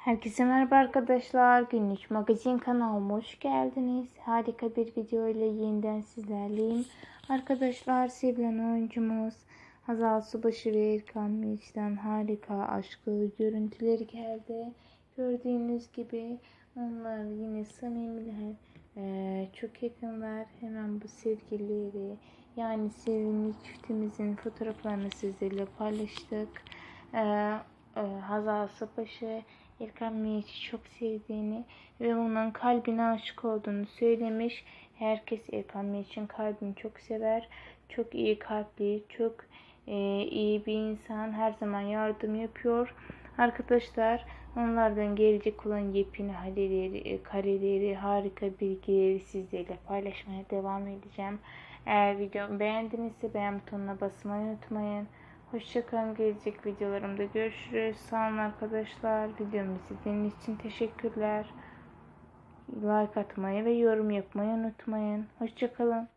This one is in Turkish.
Herkese merhaba arkadaşlar. Günlük magazin kanalıma hoş geldiniz. Harika bir video ile yeniden sizlerleyim. Arkadaşlar sevilen oyuncumuz Hazal Subaşı ve Erkan Meriç'ten harika aşkı görüntüleri geldi. Gördüğünüz gibi onlar yine samimiler. Ee, çok yakınlar. Hemen bu sevgilileri yani sevimli çiftimizin fotoğraflarını sizlerle paylaştık. Ee, Hazal Subaşı Erkan Meriç'i çok sevdiğini ve onun kalbine aşık olduğunu söylemiş. Herkes Erkan Meriç'in kalbini çok sever. Çok iyi kalpli, çok e, iyi bir insan. Her zaman yardım yapıyor. Arkadaşlar onlardan gelecek olan yepyeni hareleri, e, kareleri, harika bilgileri sizlerle paylaşmaya devam edeceğim. Eğer videomu beğendinizse beğen butonuna basmayı unutmayın. Hoşçakalın. Gelecek videolarımda görüşürüz. Sağ olun arkadaşlar. Videomu izlediğiniz için teşekkürler. Like atmayı ve yorum yapmayı unutmayın. Hoşçakalın.